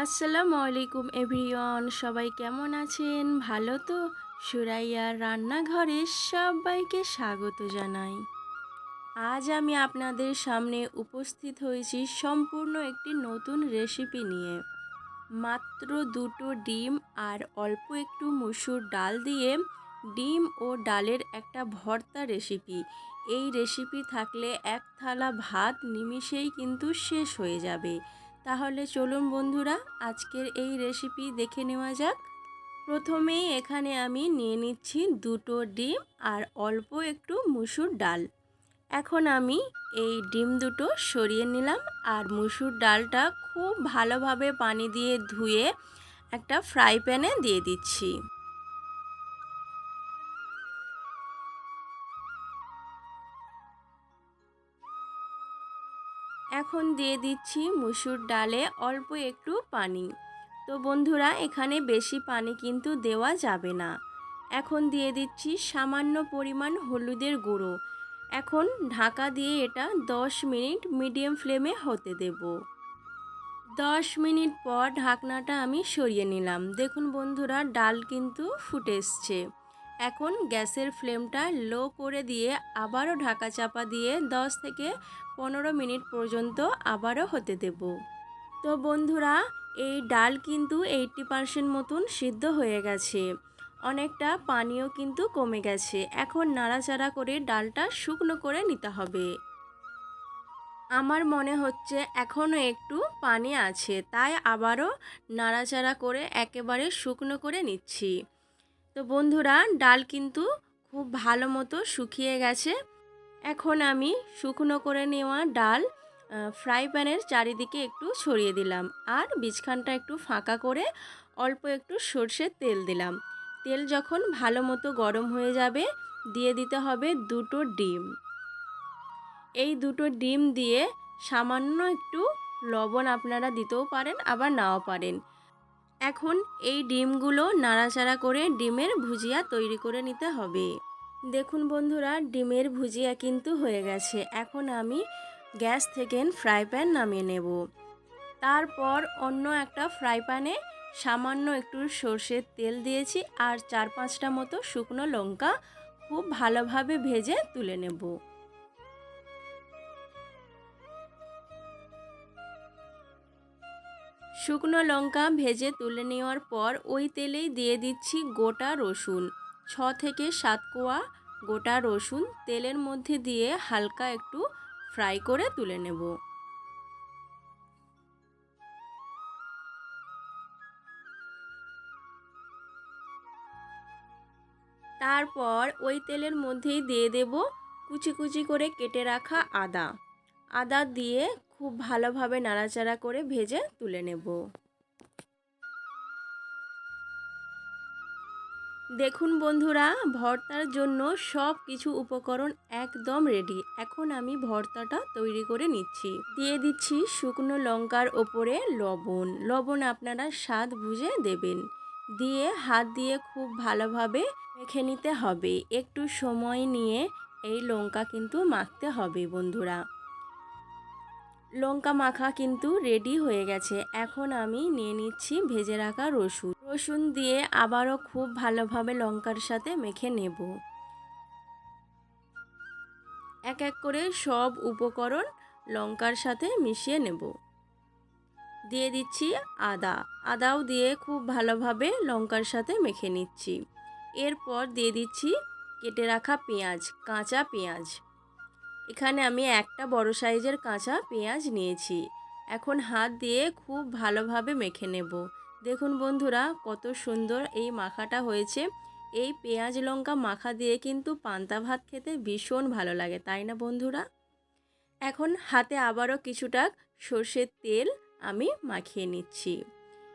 আসসালামু আলাইকুম এভরিওয়ান, সবাই কেমন আছেন? ভালো তো? সুরাইয়ার রান্নাঘরে সবাইকে স্বাগত জানাই। আজ আমি আপনাদের সামনে উপস্থিত হয়েছি সম্পূর্ণ একটি নতুন রেসিপি নিয়ে। মাত্র দুটো ডিম আর অল্প একটু মুসুর ডাল দিয়ে ডিম ও ডালের একটা ভর্তা রেসিপি। এই রেসিপি থাকলে এক থালা ভাত নিমিষেই কিন্তু শেষ হয়ে যাবে। তাহলে চলুন বন্ধুরা, আজকের এই রেসিপি দেখে নেওয়া যাক। প্রথমেই এখানে আমি নিয়ে নিচ্ছি দুটো ডিম আর অল্প একটু মুসুর ডাল। এখন আমি এই ডিম দুটো সরিয়ে নিলাম আর মুসুর ডালটা খুব ভালোভাবে পানি দিয়ে ধুয়ে একটা ফ্রাই প্যানে দিয়ে দিচ্ছি। এখন দিয়ে দিচ্ছি মুসুর ডালে অল্প একটু পানি। তো বন্ধুরা, এখানে বেশি পানি কিন্তু দেওয়া যাবে না। এখন দিয়ে দিচ্ছি সামান্য পরিমাণ হলুদের গুঁড়ো। এখন ঢাকা দিয়ে এটা 10 মিনিট মিডিয়াম ফ্লেমে হতে দেব। 10 মিনিট পর ঢাকনাটা আমি সরিয়ে নিলাম। দেখুন বন্ধুরা, ডাল কিন্তু ফুটে এসছে। এখন গ্যাসের ফ্লেমটা লো করে দিয়ে আবারও ঢাকা চাপা দিয়ে 10 থেকে পনেরো মিনিট পর্যন্ত আবারও হতে দেব। তো বন্ধুরা, এই ডাল কিন্তু এইটটি পারসেন্ট মতন সিদ্ধ হয়ে গেছে। অনেকটা পানিও কিন্তু কমে গেছে। এখন নাড়াচাড়া করে ডালটা শুকনো করে নিতে হবে। আমার মনে হচ্ছে এখনও একটু পানি আছে, তাই আবারও নাড়াচাড়া করে একেবারে শুকনো করে নিচ্ছি। তো বন্ধুরা, ডাল কিন্তু খুব ভালো মতো শুকিয়ে গেছে। এখন আমি শুকনো করে নেওয়া ডাল ফ্রাই প্যানের চারিদিকে একটু ছড়িয়ে দিলাম আর বীজখানটা একটু ফাঁকা করে অল্প একটু সর্ষের তেল দিলাম। তেল যখন ভালো মতো গরম হয়ে যাবে, দিয়ে দিতে হবে দুটো ডিম। এই দুটো ডিম দিয়ে সামান্য একটু লবণ আপনারা দিতেও পারেন, আবার নাও পারেন। এখন এই ডিমগুলো নাড়াচাড়া করে ডিমের ভুজিয়া তৈরি করে নিতে হবে। দেখুন বন্ধুরা, ডিমের ভুজিয়া কিন্তু হয়ে গেছে। এখন আমি গ্যাস থেকে ফ্রাই প্যান নামিয়ে নেব। তারপর অন্য একটা ফ্রাই প্যানে সামান্য একটু সর্ষের তেল দিয়েছি আর চার পাঁচটা মতো শুকনো লঙ্কা খুব ভালোভাবে ভেজে তুলে নেব। শুকনো লঙ্কা ভেজে তুলে নেওয়ার পর ওই তেলেই দিয়ে দিচ্ছি গোটা রসুন। ছ থেকে সাত কোয়া গোটা রসুন তেলের মধ্যে দিয়ে হালকা একটু ফ্রাই করে তুলে নেব। তারপর ওই তেলের মধ্যেই দিয়ে দেব কুচি কুচি করে কেটে রাখা আদা। আদা দিয়ে খুব ভালোভাবে নাড়াচাড়া করে ভেজে তুলে নেব। দেখুন বন্ধুরা, ভর্তার জন্য সব কিছু উপকরণ একদম রেডি এখন আমি ভর্তাটা তৈরি করে নিচ্ছি। দিয়ে দিচ্ছি শুকনো লঙ্কার ওপরে লবণ। লবণ আপনারা স্বাদ বুঝে দেবেন। দিয়ে হাত দিয়ে খুব ভালোভাবে মেখে নিতে হবে। একটু সময় নিয়ে এই লঙ্কা কিন্তু মাখতে হবে বন্ধুরা। লঙ্কা মাখা কিন্তু রেডি হয়ে গেছে। এখন আমি নিয়ে নিচ্ছি ভেজে রাখা রসুন। রসুন দিয়ে আবারও খুব ভালোভাবে লঙ্কার সাথে মেখে নেব। এক এক করে সব উপকরণ লঙ্কার সাথে মিশিয়ে নেব। দিয়ে দিচ্ছি আদা। আদাও দিয়ে খুব ভালোভাবে লঙ্কার সাথে মেখে নিচ্ছি। এরপর দিয়ে দিচ্ছি কেটে রাখা পেঁয়াজ, কাঁচা পেঁয়াজ। এখানে আমি একটা বড় সাইজের কাঁচা পেঁয়াজ নিয়েছি। এখন হাত দিয়ে খুব ভালোভাবে মেখে নেব। দেখুন বন্ধুরা, কত সুন্দর এই মাখাটা হয়েছে। এই পেঁয়াজ লঙ্কা মাখা দিয়ে কিন্তু পান্তা ভাত খেতে ভীষণ ভালো লাগে, তাই না বন্ধুরা? এখন হাতে আবারও কিছুটা সর্ষের তেল আমি মাখিয়ে নিচ্ছি।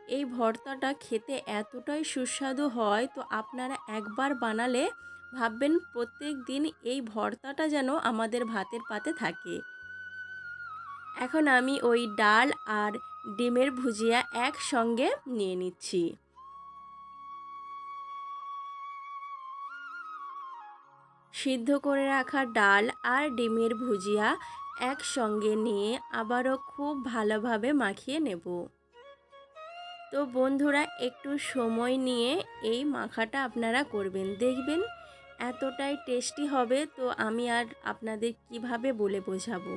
এই ভর্তাটা খেতে এতটাই সুস্বাদু হয়, তো আপনারা একবার বানালে ভাববেন প্রত্যেক দিন এই ভর্তাটা যেন আমাদের ভাতের পাতে থাকে। এখন আমি ওই ডাল আর ডিমের ভুজিয়া একসঙ্গে নিয়ে নিচ্ছি। সিদ্ধ করে রাখা ডাল আর ডিমের ভুজিয়া একসঙ্গে নিয়ে আবারও খুব ভালোভাবে মাখিয়ে নেব। তো বন্ধুরা, একটু সময় নিয়ে এই মাখাটা আপনারা করবেন। দেখবেন এতটাই টেস্টি হবে, তো আমি আর আপনাদের কীভাবে বলে বোঝাবো?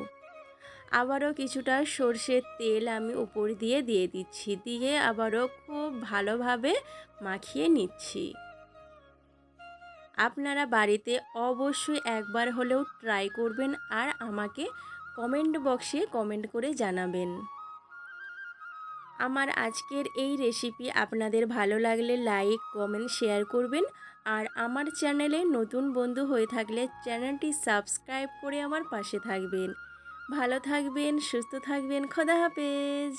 আবারও কিছুটা সর্ষের তেল আমি উপর দিয়ে দিয়ে দিচ্ছি, দিয়ে আবারও খুব ভালোভাবে মাখিয়ে নিচ্ছি। আপনারা বাড়িতে অবশ্যই একবার হলেও ট্রাই করবেন আর আমাকে কমেন্ট বক্সে কমেন্ট করে জানাবেন। আমার আজকের এই রেসিপি আপনাদের ভালো লাগলে লাইক কমেন্ট শেয়ার করবেন। আর আমার চ্যানেলে নতুন বন্ধু হয়ে থাকলে চ্যানেলটি সাবস্ক্রাইব করে আমার পাশে থাকবেন। ভালো থাকবেন, সুস্থ থাকবেন, খোদা হাফেজ।